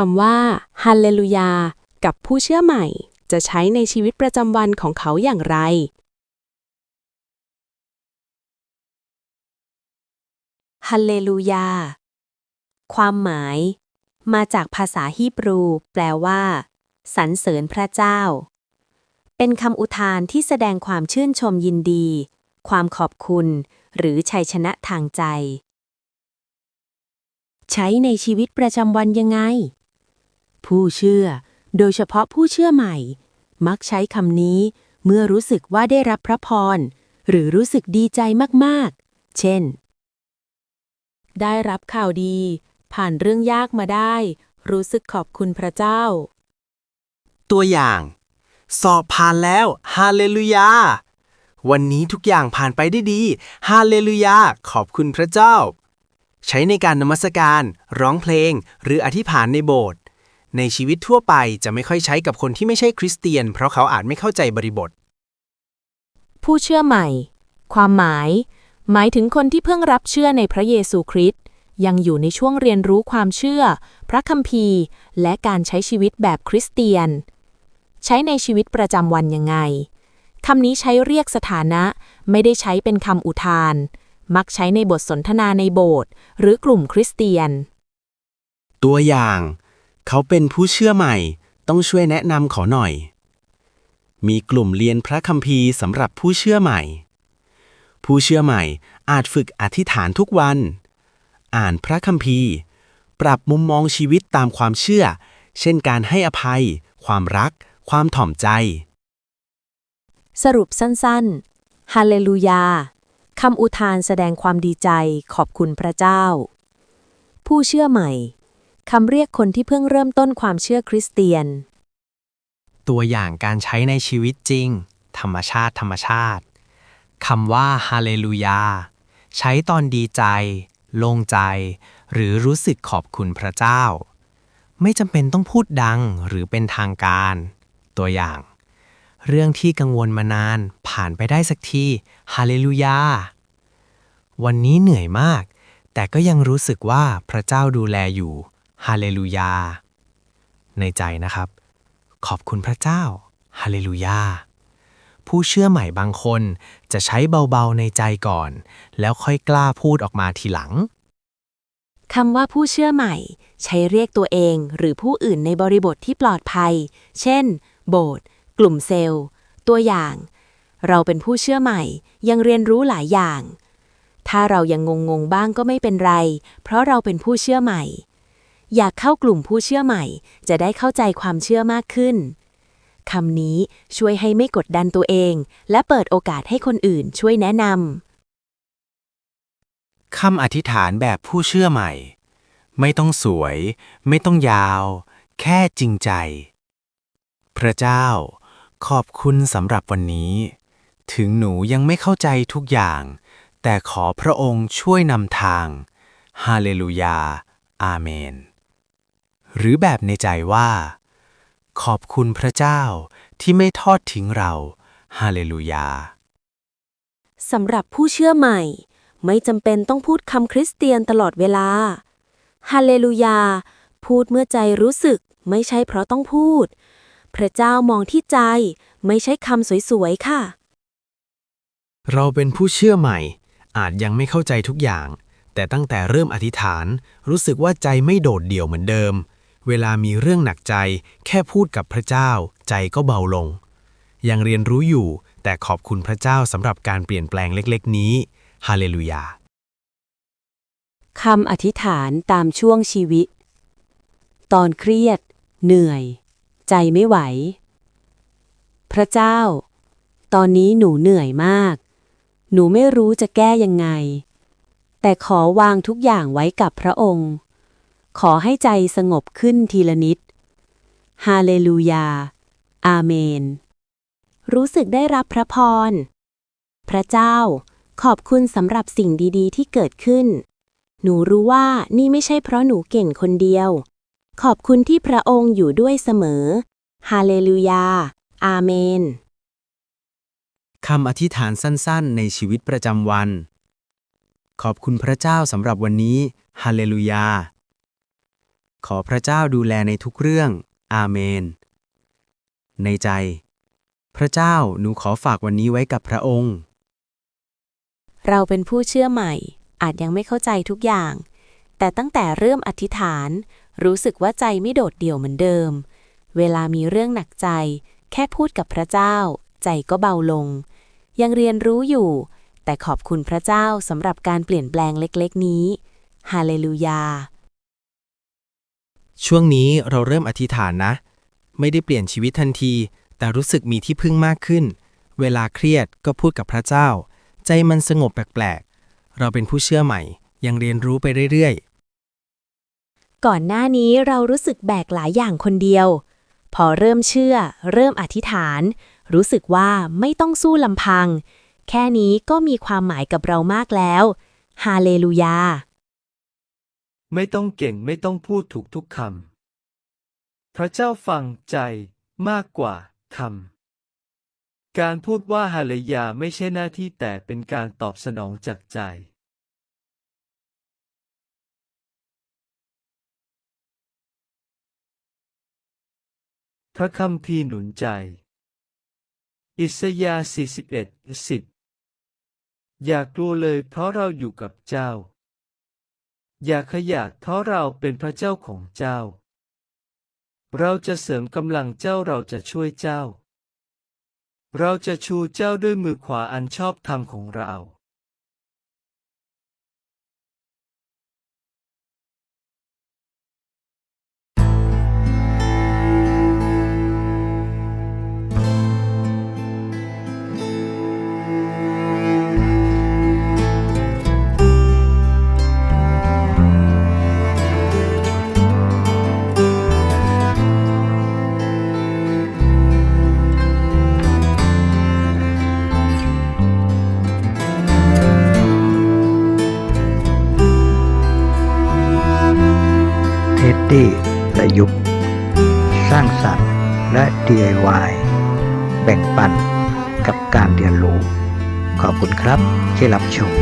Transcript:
คำว่าฮัลเลลูยากับผู้เชื่อใหม่ จะใช้ในชีวิตประจำวันของเขาอย่างไรฮัลเลลูยา ความหมาย มาจากภาษาฮีบรู แปลว่า สรรเสริญพระเจ้า เป็นคำอุทานที่แสดงความชื่นชมยินดี ความขอบคุณ หรือชัยชนะทางใจ ใช้ในชีวิตประจำวันยังไง ผู้เชื่อ โดยเฉพาะผู้เชื่อใหม่ มักใช้คำนี้เมื่อรู้สึกว่าได้รับพระพร หรือรู้สึกดีใจมากๆ เช่น ได้รับข่าวดี ผ่านเรื่องยากมาได้ รู้สึกขอบคุณพระเจ้า ตัวอย่าง สอบผ่านแล้วฮาเลลูยาวันนี้ทุกอย่างผ่านไปได้ดีฮาเลลูยาขอบคุณพระเจ้า ใช้ในการนมัสการ ร้องเพลง หรืออธิษฐานในโบสถ์ ในชีวิตทั่วไปจะไม่ค่อยใช้กับคนที่ไม่ใช่คริสเตียน เพราะเขาอาจไม่เข้าใจบริบท ผู้เชื่อใหม่ ความหมาย หมายถึงคนที่เพิ่งรับเชื่อในพระเยซูคริสต์ยังอยู่ในช่วงเรียนรู้ความเชื่อ พระคัมภีร์ และการใช้ชีวิตแบบคริสเตียน ใช้ในชีวิตประจำวันยังไงคำนี้ใช้เรียกสถานะ ไม่ได้ใช้เป็นคำอุทาน มักใช้ในบทสนทนาในโบสถ์หรือกลุ่มคริสเตียน ตัวอย่าง เขาเป็นผู้เชื่อใหม่ ต้องช่วยแนะนำขอหน่อย มีกลุ่มเรียนพระคัมภีร์สำหรับผู้เชื่อใหม่ ผู้เชื่อใหม่อาจฝึกอธิษฐานทุกวัน อ่านพระคัมภีร์ ปรับมุมมองชีวิตตามความเชื่อ เช่นการให้อภัย ความรัก ความถ่อมใจ สรุปสั้นๆ ฮาเลลูยา คำอุทานแสดงความดีใจขอบคุณพระเจ้า ผู้เชื่อใหม่ คำเรียกคนที่เพิ่งเริ่มต้นความเชื่อคริสเตียน ตัวอย่างการใช้ในชีวิตจริง ธรรมชาติธรรมชาติคำว่าฮาเลลูยาใช้ตอนดีใจ โล่งใจ หรือรู้สึกขอบคุณพระเจ้า ไม่จำเป็นต้องพูดดังหรือเป็นทางการ ตัวอย่าง เรื่องที่กังวลมานานผ่านไปได้สักทีฮาเลลูยาวันนี้เหนื่อยมาก แต่ก็ยังรู้สึกว่าพระเจ้าดูแลอยู่ ฮาเลลูยา ในใจนะครับ ขอบคุณพระเจ้า ฮาเลลูยา ผู้เชื่อใหม่บางคนจะใช้เบาๆในใจก่อน แล้วค่อยกล้าพูดออกมาทีหลังคำว่าผู้เชื่อใหม่ ใช้เรียกตัวเองหรือผู้อื่นในบริบทที่ปลอดภัย เช่น โบสถ์กลุ่มเซลล์ ตัวอย่าง เราเป็นผู้เชื่อใหม่ ยังเรียนรู้หลายอย่าง ถ้าเรายังงงๆบ้างก็ไม่เป็นไร เพราะเราเป็นผู้เชื่อใหม่ อยากเข้ากลุ่มผู้เชื่อใหม่ จะได้เข้าใจความเชื่อมากขึ้นคำนี้ช่วยให้ไม่กดดันตัวเอง และเปิดโอกาสให้คนอื่นช่วยแนะนำคำอธิษฐานแบบผู้เชื่อใหม่ ไม่ต้องสวย ไม่ต้องยาว แค่จริงใจ พระเจ้า ขอบคุณสำหรับวันนี้ ถึงหนูยังไม่เข้าใจทุกอย่าง แต่ขอพระองค์ช่วยนำทาง ฮาเลลูยา อาเมน หรือแบบในใจว่า ขอบคุณพระเจ้าที่ไม่ทอดทิ้งเรา ฮาเลลูยา สำหรับผู้เชื่อใหม่ ไม่จำเป็นต้องพูดคำคริสเตียนตลอดเวลา ฮาเลลูยา พูดเมื่อใจรู้สึก ไม่ใช่เพราะต้องพูด พระเจ้ามองที่ใจ ไม่ใช่คำสวยๆ ค่ะ เราเป็นผู้เชื่อใหม่ อาจยังไม่เข้าใจทุกอย่าง แต่ตั้งแต่เริ่มอธิษฐาน รู้สึกว่าใจไม่โดดเดี่ยวเหมือนเดิม เวลามีเรื่องหนักใจ แค่พูดกับพระเจ้า ใจก็เบาลง ยังเรียนรู้อยู่ แต่ขอบคุณพระเจ้าสำหรับการเปลี่ยนแปลงเล็กๆ นี้ ฮาเลลูยาคำอธิษฐานตามช่วงชีวิต ตอนเครียด เหนื่อย ใจไม่ไหว พระเจ้า ตอนนี้หนูเหนื่อยมาก หนูไม่รู้จะแก้ยังไง แต่ขอวางทุกอย่างไว้กับพระองค์ ขอให้ใจสงบขึ้นทีละนิด ฮาเลลูยา อาเมน รู้สึกได้รับพระพร พระเจ้า ขอบคุณสำหรับสิ่งดีๆ ที่เกิดขึ้น หนูรู้ว่านี่ไม่ใช่เพราะหนูเก่งคนเดียว ขอบคุณที่พระองค์อยู่ด้วยเสมอ ฮาเลลูยา อาเมนคำอธิษฐานสั้นๆ ในชีวิตประจำวัน ขอบคุณพระเจ้าสำหรับวันนี้ ฮาเลลูยา ขอพระเจ้าดูแลในทุกเรื่อง อาเมน ในใจ พระเจ้าหนูขอฝากวันนี้ไว้กับพระองค์ เราเป็นผู้เชื่อใหม่ อาจยังไม่เข้าใจทุกอย่าง แต่ตั้งแต่เริ่มอธิษฐาน รู้สึกว่าใจไม่โดดเดี่ยวเหมือนเดิม เวลามีเรื่องหนักใจ แค่พูดกับพระเจ้า ใจก็เบาลง ยังเรียนรู้อยู่ แต่ขอบคุณพระเจ้าสำหรับการเปลี่ยนแปลงเล็ก ๆ นี้ ฮาเลลูยา ช่วงนี้เราเริ่มอธิษฐานนะ ไม่ได้เปลี่ยนชีวิตทันที แต่รู้สึกมีที่พึ่งมากขึ้น เวลาเครียดก็พูดกับพระเจ้า ใจมันสงบแปลกๆ เราเป็นผู้เชื่อใหม่ ยังเรียนรู้ไปเรื่อยๆ ก่อนหน้านี้เรารู้สึกแบกหลายอย่างคนเดียว พอเริ่มเชื่อ เริ่มอธิษฐาน รู้สึกว่าไม่ต้องสู้ลำพัง แค่นี้ก็มีความหมายกับเรามากแล้ว ฮาเลลูยา ไม่ต้องเก่งไม่ต้องพูดถูกทุกคำ พระเจ้าฟังใจมากกว่าคำ การพูดว่าฮาเลยาไม่ใช่หน้าที่แต่เป็นการตอบสนองจากใจ พระคำพีร์หนุนใจ อิสยาห์41 10 อย่ากลัวเลยเพราะเราอยู่กับเจ้า อย่าขยะเพราะเราเป็นพระเจ้าของเจ้า เราจะเสริมกำลังเจ้าเราจะช่วยเจ้า เราจะชูเจ้าด้วยมือขวาอันชอบธรรมของเรา ที่ประยุกต์ สร้างสรรค์และ DIY แบ่งปันกับการเรียนรู้ ขอบคุณครับที่รับชม